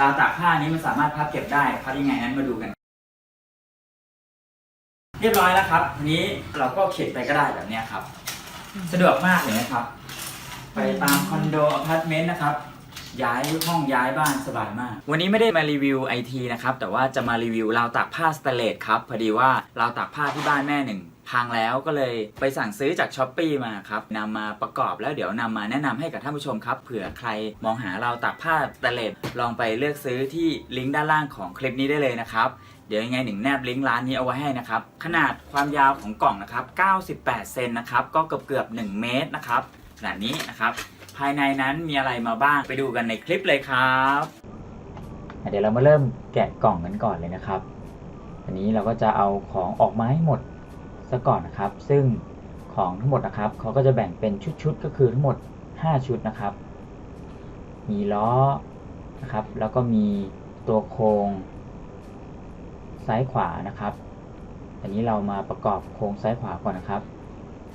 ราวตากผ้านี้มันสามารถพับเก็บได้พับยังไงนั้นมาดูกัน เรียบร้อยแล้วครับทีนี้เราก็เข็นไปก็ได้แบบนี้ครับ สะดวกมากเลยนะครับ ไปตามคอนโดอพาร์ตเมนต์นะครับย้ายห้องย้ายบ้านสบายมาก วันนี้ไม่ได้มารีวิวไอทีนะครับ แต่ว่าจะมารีวิวราวตากผ้าสเตเลสครับ พอดีว่าราวตากผ้าที่บ้านแม่หนึ่ง พังแล้วก็เลยไปสั่งซื้อจากช้อปปีมาครับนำมาประกอบแล้วเดี๋ยวนำมาแนะนำให้กับท่านผู้ชมครับเผื่อใครมองหาเราตากผ้าตนเลสลองไปเลือกซื้อที่ลิงก์ด้านล่างของคลิปนี้ได้เลยนะครับเดี๋ยวยังไงหนึ่งแนบลิงก์ร้านนี้เอาไว้ให้นะครับ ขนาดความยาวของกล่องนะครับ 98 เซนนะครับ ก็เกือบเกือบ1เมตรนะครับขนาดนี้นะครับ ภายในนั้นมีอะไรมาบ้างไปดูกันในคลิปเลยครับ เดี๋ยวเรามาเริ่มแกะกล่องกันก่อนเลยนะครับ อันนี้เราก็จะเอาของออกมาให้หมด ซะก่อนนะครับ ซึ่งของทั้งหมดนะครับเขาก็จะแบ่งเป็นชุดๆก็คือทั้งหมด 5 ชุดนะครับ มีล้อนะครับ แล้วก็มีตัวโครงซ้ายขวานะครับ อันนี้เรามาประกอบโครงซ้ายขวาก่อนนะครับ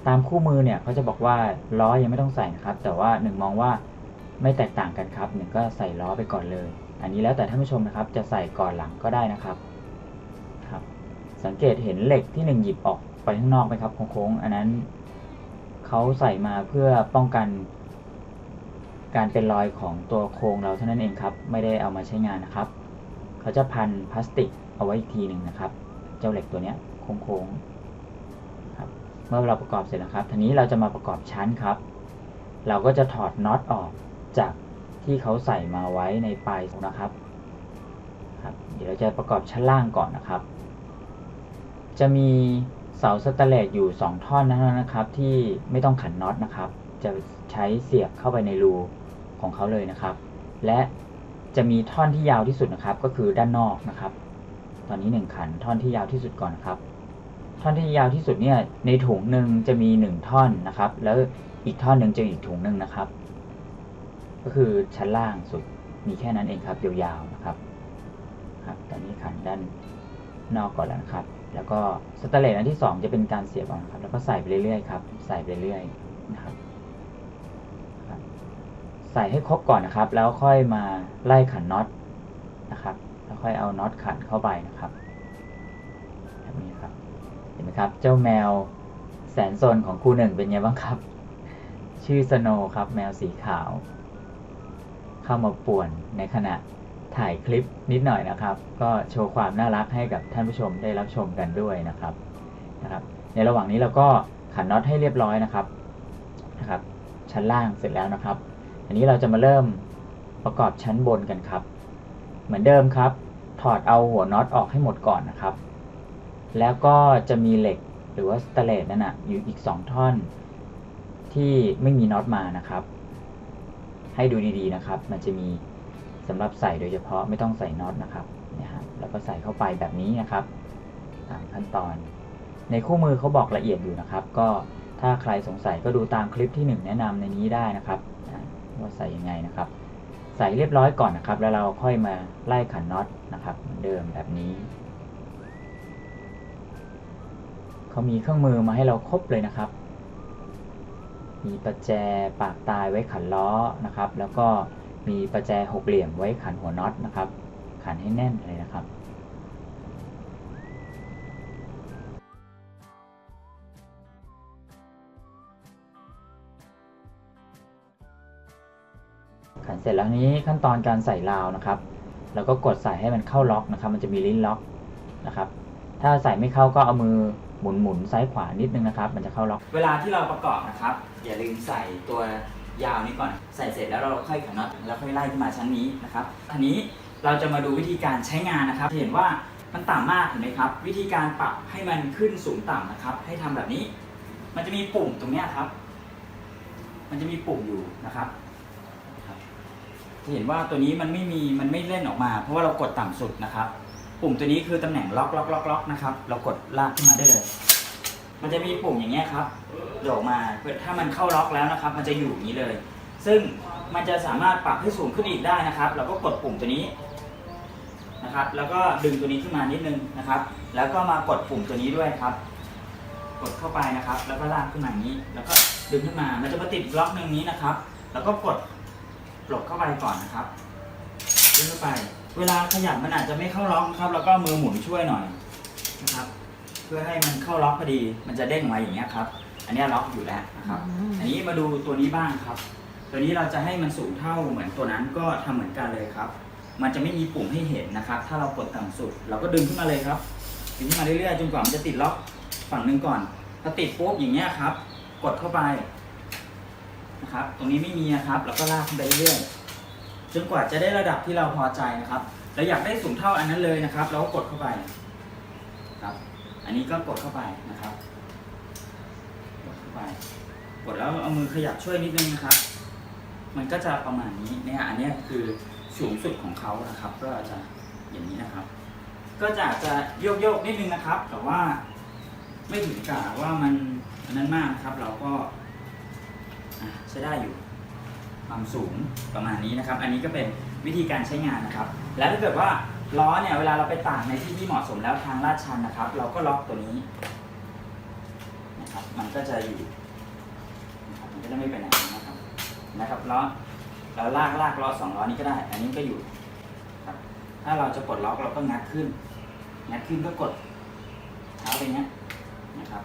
ตามคู่มือเนี่ยเขาจะบอกว่าล้อยังไม่ต้องใส่นะครับ แต่ว่าหนึ่งมองว่าไม่แตกต่างกันครับหนึ่งก็ใส่ล้อไปก่อนเลย อันนี้แล้วแต่ท่านผู้ชมนะครับ จะใส่ก่อนหลังก็ได้นะครับครับ สังเกตเห็นเหล็กที่หนึ่งหยิบออก ไปข้างนอกไหมครับโค้งๆอันนั้นเขาใส่มาเพื่อป้องกัน การเป็นรอยของตัวโครงเราเท่านั้นเองครับ ไม่ได้เอามาใช้งานนะครับ เขาจะพันพลาสติกเอาไว้อีกทีหนึ่งนะครับ เจ้าเหล็กตัวนี้โค้งๆครับ เมื่อเราประกอบเสร็จแล้วครับทีนี้เราจะมาประกอบชั้นครับ เราก็จะถอดน็อตออกจากที่เขาใส่มาไว้ในปลายนะครับครับ เดี๋ยวเราจะประกอบชั้นล่างก่อนนะครับ จะมี เสาสแตนเลสอยู่ 2 ท่อนนะนะครับ ที่ไม่ต้องขันน็อตนะครับ จะใช้เสียบเข้าไปในรูของเขาเลยนะครับ และจะมีท่อนที่ยาวที่สุดนะครับ ก็คือด้านนอกนะครับ ตอนนี้หนึ่งขันท่อนที่ยาวที่สุดก่อนนะครับ ท่อนที่ยาวที่สุดเนี่ยในถุงหนึ่งจะมีหนึ่งท่อนนะครับ แล้วอีกท่อนหนึ่งจะอีกถุงหนึ่งนะครับ ก็คือชั้นล่างสุดมีแค่นั้นเองครับยาวๆนะครับครับตอนนี้ขันด้าน นอกก่อนแล้วนะครับ แล้วก็สแตเลสอันที่สองจะเป็นการเสียบออกนะครับ แล้วก็ใส่ไปเรื่อยๆครับ ใส่ไปเรื่อยๆนะครับ ใส่ให้ครบก่อนนะครับ แล้วค่อยมาไล่ขันน็อตนะครับ แล้วค่อยเอาน็อตขันเข้าไปนะครับแบบนี้ครับ เห็นไหมครับ เจ้าแมวแสนซนของครูหนึ่งเป็นไงบ้างครับ ชื่อสโนครับ แมวสีขาว เข้ามาป่วนในขณะ ถ่ายคลิปนิดหน่อยนะครับ ก็โชว์ความน่ารักให้กับท่านผู้ชมได้รับชมกันด้วยนะครับนะครับ ในระหว่างนี้เราก็ขันน็อตให้เรียบร้อยนะครับนะครับ ชั้นล่างเสร็จแล้วนะครับ อันนี้เราจะมาเริ่มประกอบชั้นบนกันครับ เหมือนเดิมครับ ถอดเอาหัวน็อตออกให้หมดก่อนนะครับ แล้วก็จะมีเหล็กหรือว่าสเตเลสนั่นนะอยู่อีก 2 ท่อน ที่ไม่มีน็อตมานะครับ ให้ดูดีๆนะครับ มันจะมี สำหรับใส่โดยเฉพาะไม่ต้องใส่น็อตนะครับเนี่ยฮะแล้วก็ใส่เข้าไปแบบนี้นะครับตามขั้นตอน ในคู่มือเขาบอกละเอียดอยู่นะครับ ก็ถ้าใครสงสัยก็ดูตามคลิปที่หนึ่งแนะนำในนี้ได้นะครับว่าใส่ยังไงนะครับ ใส่เรียบร้อยก่อนนะครับ แล้วเราค่อยมาไล่ขันน็อตนะครับเหมือนเดิมแบบนี้เขามีเครื่องมือมาให้เราครบเลยนะครับ มีประแจปากตายไว้ขันล้อนะครับ แล้วก็ มีประแจหกเหลี่ยมไว้ขันหัวน็อตนะครับ ขันให้แน่นเลยนะครับ ขันเสร็จแล้วนี้ขั้นตอนการใส่ราวนะครับ แล้วก็กดใส่ให้มันเข้าล็อกนะครับ มันจะมีลิ้นล็อกนะครับ ถ้าใส่ไม่เข้าก็เอามือหมุนหมุนซ้ายขวานิดนึงนะครับ มันจะเข้าล็อก เวลาที่เราประกอบนะครับ อย่าลืมใส่ตัว ยาวนี้ก่อน ใส่เสร็จแล้วเราค่อยขันน็อตแล้วค่อยไล่ขึ้นมาชั้นนี้นะครับอันนี้เราจะมาดูวิธีการใช้งานนะครับเห็นว่ามันต่ำมากเห็นไหมครับ วิธีการปรับให้มันขึ้นสูงต่ำนะครับ ให้ทำแบบนี้ มันจะมีปุ่มตรงนี้ครับ มันจะมีปุ่มอยู่นะครับจะเห็นว่าตัวนี้มันไม่มีมันไม่เล่นออกมา เพราะว่าเรากดต่ำสุดนะครับ ปุ่มตัวนี้คือตำแหน่งล็อกล็อกล็อกล็อกนะครับ เรากดลากขึ้นมาได้เลย มันจะมีปุ่มอย่างเงี้ยครับโดดออกมาเพื่อถ้ามันเข้าล็อกแล้วนะครับ มันจะอยู่อย่างนี้เลย ซึ่งมันจะสามารถปรับให้สูงขึ้นอีกได้นะครับ เราก็กดปุ่มตัวนี้นะครับ แล้วก็ดึงตัวนี้ขึ้นมานิดนึงนะครับ แล้วก็มากดปุ่มตัวนี้ด้วยครับ กดเข้าไปนะครับ แล้วก็ลากขึ้นมาอย่างนี้ แล้วก็ดึงขึ้นมา มันจะมาติดล็อกหนึ่งนี้นะครับ แล้วก็กดหลบเข้าไปก่อนนะครับดึงเข้าไป เวลาขยับมันอาจจะไม่เข้าล็อกครับ แล้วก็มือหมุนช่วยหน่อยนะครับ พื่อให้มันเข้าล็อกพอดี มันจะเด้งมาอย่างเงี้ยครับ อันเนี้ยล็อกอยู่แล้วนะครับอันนี้มาดูตัวนี้บ้างครับ ตัวนี้เราจะให้มันสูงเท่าเหมือนตัวนั้นก็ทำเหมือนกันเลยครับ มันจะไม่มีปุ่มให้เห็นนะครับ ถ้าเรากดต่ำสุด เราก็ดึงขึ้นมาเลยครับ ดึงขึ้นมาเรื่อยๆจนกว่ามันจะติดล็อกฝั่งหนึ่งก่อนพอติดปุ๊บอย่างเงี้ยครับ กดเข้าไปนะครับ ตรงนี้ไม่มีนะครับ เราก็ลากขึ้นไปเรื่อยๆจนกว่าจะได้ระดับที่เราพอใจนะครับเราอยากได้สูงเท่าอันนั้นเลยนะครับ เราก็กดเข้าไปครับอั นนี้ก็กดเข้าไปนะครับ กดเข้าไป กดแล้วเอามือขยับช่วยนิดนึงนะครับ มันก็จะประมาณนี้เนี่ยอันนี้คือสูงสุดของเขานะครับ ก็จะอย่างนี้นะครับ ก็จะอาจจะโยกโยกๆนิดนึงนะครับ แต่ว่าไม่ถึงกับว่ามันนั้นมากครับ เราก็ใช้ได้อยู่ความสูงประมาณนี้นะครับ อันนี้ก็เป็นวิธีการใช้งานนะครับ แล้วถ้าเกิดว่า ล้อเนี่ยเวลาเราไปตากในที่ที่เหมาะสมแล้วทางลาดชันนะครับ เราก็ล็อกตัวนี้นะครับ มันก็จะอยู่นะครับมันก็จะไม่ไปไหนนะครับนะครับล้อเราลากลากล้อสองล้อนี้ก็ได้ อันนี้ก็อยู่ครับ ถ้าเราจะปลดล็อกเราก็งัดขึ้นงัดขึ้นก็กดเท้าไปเนี้ยนะครับ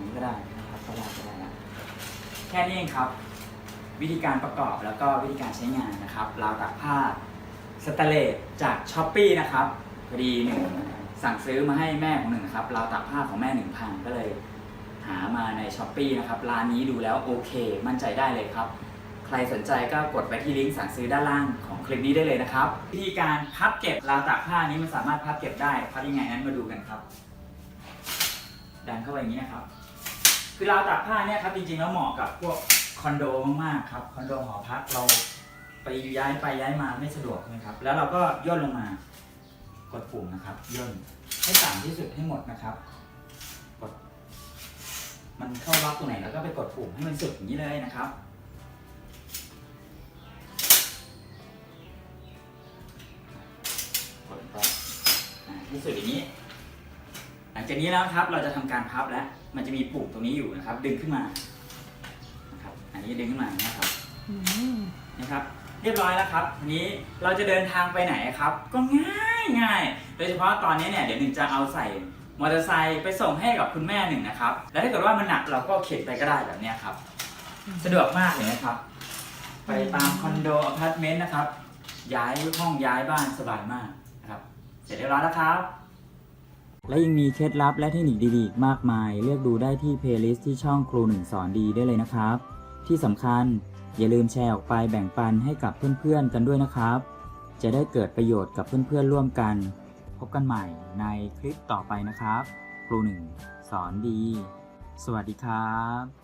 นี้ก็ได้นะครับก็ลากก็ได้นะแค่นี้เองครับ วิธีการประกอบแล้วก็วิธีการใช้งานนะครับราวตากผ้า สแตเลสจากช้อปปีนะครับพอดีหนึ่งสั่งซื้อมาให้แม่ของหนึ่งนะครับราวตากผ้าของแม่หนึ่งพันก็เลย หามาในช้อปปีนะครับร้านนี้ดูแล้วโอเค มั่นใจได้เลยครับ ใครสนใจก็กดไปที่ลิงก์สั่งซื้อด้านล่างของคลิปนี้ได้เลยนะครับวิธีการพับเก็บราวตากผ้านี้มันสามารถพับเก็บได้พับยังไงนั้นมาดูกันครับ ดันเข้าไปอย่างนี้นะครับ คือราวตากผ้าเนี่ยครับจริงๆแล้วเหมาะกับพวกคอนโดมากๆครับคอนโดหอพักเรา ไปย้ายไปย้ายมาไม่สะดวกนะครับ แล้วเราก็ย่นลงมากดปุ่มนะครับ ย่นให้ต่ำที่สุดให้หมดนะครับ กด มันเข้าล็อกตรงไหนแล้วก็ไปกดปุ่มให้มันสุดอย่างนี้เลยนะครับกดไปอ่าให้สุดอย่างนี้ หลังจากนี้แล้วครับ เราจะทำการพับแล้ว มันจะมีปุ่มตรงนี้อยู่นะครับ ดึงขึ้นมานะครับ อันนี้ดึงขึ้นมานะครับอืมนะครับ เรียบร้อยแล้วครับทีนี้เราจะเดินทางไปไหนครับ ก็ง่ายง่ายโดยเฉพาะตอนนี้เนี่ยเดี๋ยวหนึ่งจะเอาใส่มอเตอร์ไซค์ไปส่งให้กับคุณแม่หนึ่งนะครับ แล้วถ้าเกิดว่ามันหนักเราก็เข็นไปก็ได้แบบเนี้ยครับ สะดวกมากเลยนะครับ ไปตามคอนโดอพาร์ตเมนต์นะครับ ย้ายห้องย้ายบ้านสบายมากนะครับ เสร็จเรียบร้อยแล้วครับ และยังมีเคล็ดลับและเทคนิคดีๆอีกมากมาย เลือกดูได้ที่เพลย์ลิสต์ที่ช่องครูหนึ่งสอนดีได้เลยนะครับ ที่สำคัญอย่าลืมแชร์ออกไปแบ่งปันให้กับเพื่อนๆกันด้วยนะครับ จะได้เกิดประโยชน์กับเพื่อนๆร่วมกัน พบกันใหม่ในคลิปต่อไปนะครับ ครูหนึ่งสอนดี สวัสดีครับ